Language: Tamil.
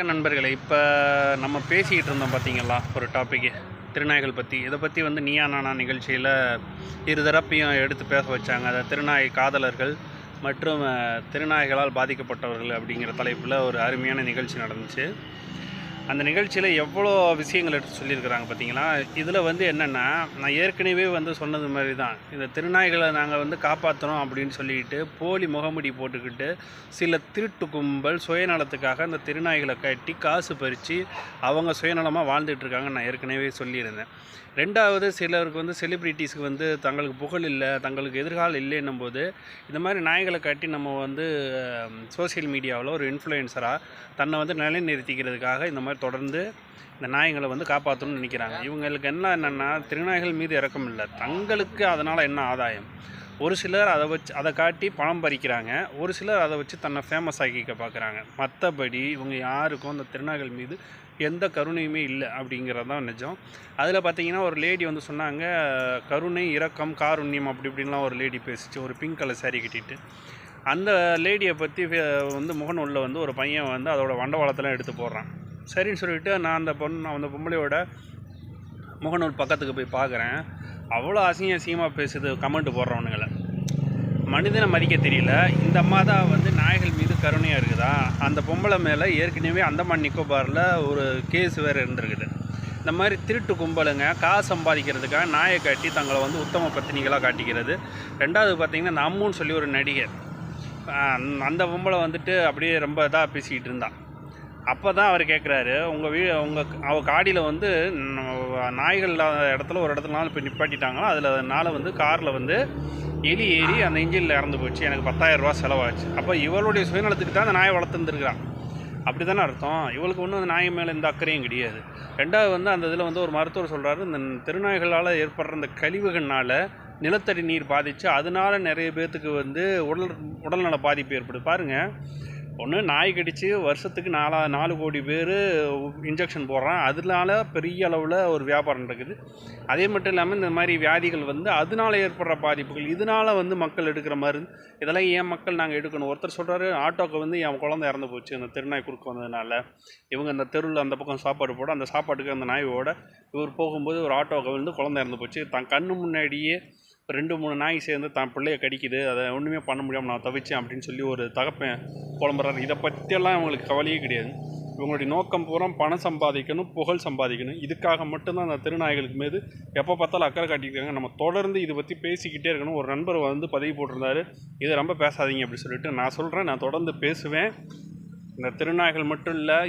வணக்கம் நண்பர்களே இப்போ நம்ம பேசிக்கிட்டு இருந்தோம் பார்த்தீங்களா ஒரு டாப்பிக்கு திருநாய்கள் பற்றி இதை பற்றி வந்து நீயா நானா நிகழ்ச்சியில் இரு தரப்பையும் எடுத்து பேச வச்சாங்க. அதை திருநாய் காதலர்கள் மற்றும் திருநாய்களால் பாதிக்கப்பட்டவர்கள் அப்படிங்கிற தலைப்பில் ஒரு அருமையான நிகழ்ச்சி நடந்துச்சு. அந்த நிகழ்ச்சியில் எவ்வளோ விஷயங்கள் எடுத்து சொல்லியிருக்கிறாங்க பார்த்தீங்களா? இதில் வந்து என்னென்னா நான் ஏற்கனவே வந்து சொன்னது மாதிரி தான். இந்த திருநாய்களை நாங்கள் வந்து காப்பாற்றுறோம் அப்படின்னு சொல்லிட்டு போலி முகமுடி போட்டுக்கிட்டு சில திருட்டு கும்பல் சுயநலத்துக்காக அந்த திருநாய்களை கட்டி காசு பறித்து அவங்க சுயநலமாக வாழ்ந்துட்டுருக்காங்க நான் ஏற்கனவே சொல்லியிருந்தேன். ரெண்டாவது சிலருக்கு வந்து செலிப்ரிட்டிஸ்க்கு வந்து தங்களுக்கு புகழ் இல்லை தங்களுக்கு எதிர்காலம் இல்லைன்னும் போது இந்த மாதிரி நாய்களை கட்டி நம்ம வந்து சோஷியல் மீடியாவில் ஒரு இன்ஃப்ளூயன்சராக தன்னை வந்து நிலைநிறுத்திக்கிறதுக்காக இந்த மாதிரி தொடர்ந்து இந்த நாயங்களை வந்து காப்பாற்றணும்னு நினைக்கிறாங்க. இவங்களுக்கு என்ன என்னென்னா திருநாய்கள் மீது இறக்கம் இல்லை. தங்களுக்கு அதனால் என்ன ஆதாயம்? ஒரு சிலர் அதை வச்சு அதை காட்டி பணம் பறிக்கிறாங்க. ஒரு சிலர் அதை வச்சு தன்னை ஃபேமஸ் ஆக்கிக்க பார்க்குறாங்க. மற்றபடி இவங்க யாருக்கும் அந்த திருநாய்கள் மீது எந்த கருணையுமே இல்லை அப்படிங்கிறது தான் நிஜம். அதில் பார்த்தீங்கன்னா ஒரு லேடி வந்து சொன்னாங்க கருணை இரக்கம் காருண்யம் அப்படி இப்படின்லாம் ஒரு லேடி பேசிச்சு. ஒரு பிங்க் கலர் சாரி கட்டிட்டு. அந்த லேடியை பற்றி வந்து முகநூலில் வந்து ஒரு பையன் வந்து அதோட வண்டவாளத்தெல்லாம் எடுத்து போடுறான். சரின்னு சொல்லிட்டு நான் அந்த பொண்ணு அந்த பொம்பளையோட முகநூல் பக்கத்துக்கு போய் பார்க்குறேன். அவ்வளோ அசிங்க அசிங்கமாக பேசுது கமெண்ட் போடுறவனுங்களை. மனிதனை மதிக்க தெரியல. இந்த அம்மா தான் வந்து நாய்கள் மீது கருணையாக இருக்குதா? அந்த பொம்பளை மேலே ஏற்கனவே அந்தமான் நிக்கோபாரில் ஒரு கேஸ் வேறு இருந்திருக்குது. இந்த மாதிரி திருட்டு கும்பலுங்க காசு சம்பாதிக்கிறதுக்காக நாயை காட்டி தங்களை வந்து உத்தம பத்தினிகளாக காட்டிக்கிறது. ரெண்டாவது பார்த்திங்கன்னா நம்முன்னு சொல்லி ஒரு நடிகர். அந்த பொம்பளை வந்துட்டு அப்படியே ரொம்ப இதாக பேசிக்கிட்டு இருந்தான். அப்போ தான் அவர் கேட்குறாரு உங்கள் வீ உங்கள் அவ காடியில் வந்து நாய்கள் இல்லாத இடத்துல ஒரு இடத்துலனாலும் இப்போ நிப்பாட்டிட்டாங்களோ? அதில் அதனால் வந்து காரில் வந்து எலி ஏறி அந்த இன்ஜினில் இறந்து போச்சு. எனக்கு பத்தாயிரம் ரூபா செலவாச்சு. அப்போ இவளுடைய சுயநலத்துக்கு தான் அந்த நாயை வளர்த்துருந்துருக்குறான் அப்படி தானே அர்த்தம்? இவளுக்கு ஒன்றும் அந்த நாய் மேலே எந்த அக்கறையும் கிடையாது. ரெண்டாவது வந்து அந்த இதில் வந்து ஒரு மருத்துவர் சொல்கிறாரு இந்த திருநாய்களால் ஏற்படுற இந்த கழிவுகள்னால் நிலத்தடி நீர் பாதித்து அதனால் நிறைய பேர்த்துக்கு வந்து உடல் உடல்நல பாதிப்பு ஏற்படுது. பாருங்கள் ஒன்று நாய் கடித்து வருஷத்துக்கு நாலா நாலு கோடி பேர் இன்ஜெக்ஷன் போடுறான். அதனால பெரிய அளவில் ஒரு வியாபாரம் நடக்குது. அதே மட்டும் இல்லாமல் இந்த மாதிரி வியாதிகள் வந்து அதனால ஏற்படுற பாதிப்புகள் இதனால் வந்து மக்கள் எடுக்கிற மருந்து இதெல்லாம் ஏன் மக்கள் நாங்கள் எடுக்கணும்? ஒருத்தர் சொல்கிறாரு ஆட்டோக்கு வந்து என் குழந்தை இறந்து போச்சு அந்த திருநாய் குறுக்க வந்ததுனால. இவங்க அந்த தெருவில் அந்த பக்கம் சாப்பாடு போட அந்த சாப்பாட்டுக்கு அந்த நாயோட இவர் போகும்போது ஒரு ஆட்டோக்கு வந்து குழந்தை இறந்து போச்சு. தன் கண்ணு முன்னாடியே ரெண்டு மூணு நாய் சேர்ந்து தான் பிள்ளைய கடிக்குது. அதை ஒன்றுமே பண்ண முடியாமல் நான் தவிச்சேன் அப்படின்னு சொல்லி ஒரு தகப்பேன் புலம்புறாரு. இதை பற்றியெல்லாம் இவங்களுக்கு கவலையே கிடையாது. இவங்களுடைய நோக்கம் பூரா பணம் சம்பாதிக்கணும் புகழ் சம்பாதிக்கணும். இதுக்காக மட்டும்தான் அந்த திருநாய்களுக்கு மீது எப்போ பார்த்தாலும் அக்கறை காட்டியிருக்காங்க நம்ம தொடர்ந்து இதை பற்றி பேசிக்கிட்டே இருக்கணும். ஒரு நண்பர் வந்து பதிவு போட்டிருந்தாரு. இதை ரொம்ப பேசாதீங்க அப்படி சொல்லிட்டு நான் சொல்கிறேன் நான் தொடர்ந்து பேசுவேன். இந்த திருநாய்கள் மட்டும் இல்லை